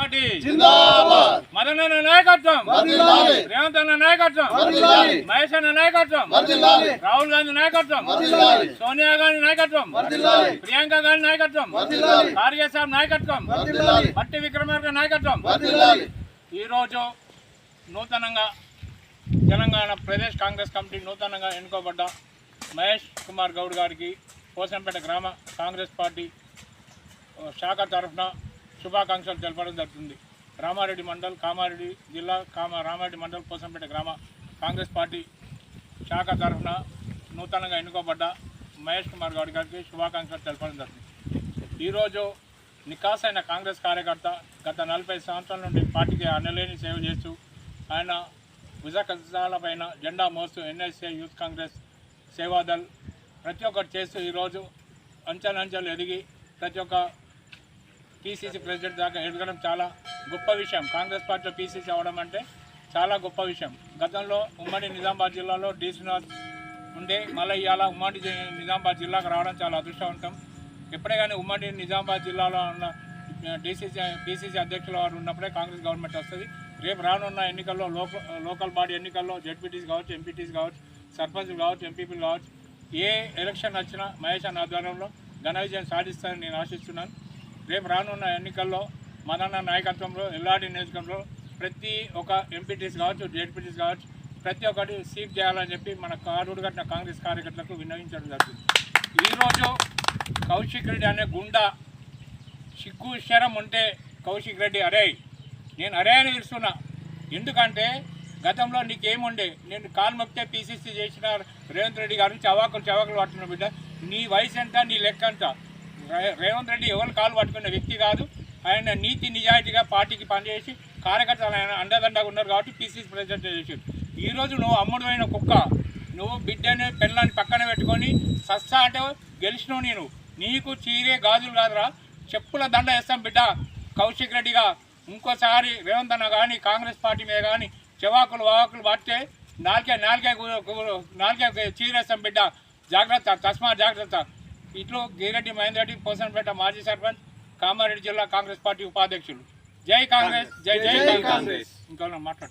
Party. మదన నాయకత్వం. రేవంత్ అన్న నాయకత్వం. మహేష్ అన్న నాయకత్వం. రాహుల్ గాంధీ నాయకత్వం. సోనియా గాంధీ నాయకత్వం. ప్రియాంక గాంధీ నాయకత్వం. ఖార్గే నాయకత్వం. పట్టి విక్రమార్క నాయకత్వం. ఈరోజు నూతనంగా తెలంగాణ ప్రదేశ్ కాంగ్రెస్ కమిటీ నూతనంగా ఎన్నుకోబడ్డ మహేష్ కుమార్ గౌడ్ గారికి కోసంపేట గ్రామ కాంగ్రెస్ పార్టీ శాఖ తరఫున శుభాకాంక్షలు తెలపడం జరుగుతుంది. రామారెడ్డి మండల్ కామారెడ్డి జిల్లా కామ రామారెడ్డి మండల్ పోసంపేట గ్రామ కాంగ్రెస్ పార్టీ శాఖ తరఫున నూతనంగా ఎన్నుకోబడ్డ మహేష్ కుమార్ గౌడ్ గారికి శుభాకాంక్షలు తెలపడం జరుగుతుంది. ఈరోజు నికాసైన కాంగ్రెస్ కార్యకర్త గత నలభై సంవత్సరాల నుండి పార్టీకి అనలేని సేవ చేస్తూ ఆయన భుజకజాలపైన జెండా మోస్తూ ఎన్ఎస్ఏ యూత్ కాంగ్రెస్ సేవాదల్ ప్రతి ఒక్కటి చేస్తూ ఈరోజు అంచెలంచెలు ఎదిగి ప్రతి ఒక్క పీసీసీ ప్రెసిడెంట్ దాకా ఎదగడం చాలా గొప్ప విషయం. కాంగ్రెస్ పార్టీలో పీసీసీ అవడం అంటే చాలా గొప్ప విషయం. గతంలో ఉమ్మడి నిజామాబాద్ జిల్లాలో డి శ్రీనివాస్ ఉండే మళ్ళీ ఇవాళ ఉమ్మడి నిజామాబాద్ జిల్లాకు రావడం చాలా అదృష్టవంతం. ఎప్పుడే కానీ ఉమ్మడి నిజామాబాద్ జిల్లాలో ఉన్న డీసీసీ పీసీసీ అధ్యక్షుల వారు ఉన్నప్పుడే కాంగ్రెస్ గవర్నమెంట్ వస్తుంది. రేపు రానున్న ఎన్నికల్లో లోకల్ లోకల్ బాడీ ఎన్నికల్లో జడ్పీటీస్ కావచ్చు ఎంపీటీస్ కావచ్చు సర్పంచ్లు కావచ్చు ఎంపీపీలు కావచ్చు ఏ ఎలక్షన్ వచ్చినా మహేష్ అన్న ఆధ్వర్యంలో ఘన విజయం సాధిస్తారని నేను ఆశిస్తున్నాను. రేపు రానున్న ఎన్నికల్లో మదన్న నాయకత్వంలో ఎల్లాడి నియోజకవర్గంలో ప్రతి ఒక్క ఎంపీటీస్ కావచ్చు జెడ్పీటీస్ కావచ్చు ప్రతి ఒక్కటి సీట్ చేయాలని చెప్పి మన కారుడు కట్టిన కాంగ్రెస్ కార్యకర్తలకు విన్నవించడం జరుగుతుంది. ఈరోజు కౌశిక్ రెడ్డి అనే గుండా సిగ్గు శరం ఉంటే కౌశిక్ రెడ్డి అరే నేను అరే అని పిలుస్తున్నా ఎందుకంటే గతంలో నీకేముండే? నేను కాలు మొక్కితే పీసీసీ చేసిన రేవంత్ రెడ్డి గారి నుంచి అవాకులు చవాకులు పట్టుకున్న బిడ్డ. నీ వయసు ఎంత? నీ లెక్క ఎంత? రేవంత్ రెడ్డి ఎవరు కాలు పట్టుకున్న వ్యక్తి కాదు. ఆయన నీతి నిజాయితీగా పార్టీకి పనిచేసి కార్యకర్తలు ఆయన అండదండగా ఉన్నారు కాబట్టి పీసీసీ ప్రెసిడెంట్ చేసాడు. ఈరోజు నువ్వు అమ్ముడమైన కుక్క నువ్వు బిడ్డని పెళ్ళాన్ని పక్కన పెట్టుకొని సస్తా అంటే గెలిచినావు నేను. నీకు చీరే గాజులు కాదురా. చెప్పుల దండ వేస్తాం బిడ్డ. కౌశిక్ రెడ్డిగా ఇంకోసారి రేవంత్ అన్న కానీ కాంగ్రెస్ పార్టీ మీద కానీ చెవాకులు వాకులు పడితే నాలుగే నాలుగే నాలుగే చీరేస్తాం బిడ్డ. జాగ్రత్త తస్మా జాగ్రత్త. ఇట్లు గిరెడ్డి మహేందర్ రెడ్డి పోసన్పేట మాజీ సర్పంచ్ కామారెడ్డి జిల్లా కాంగ్రెస్ పార్టీ ఉపాధ్యక్షులు. జై కాంగ్రెస్ జై జై కాంగ్రెస్. ఇంకా మాట్లాడు?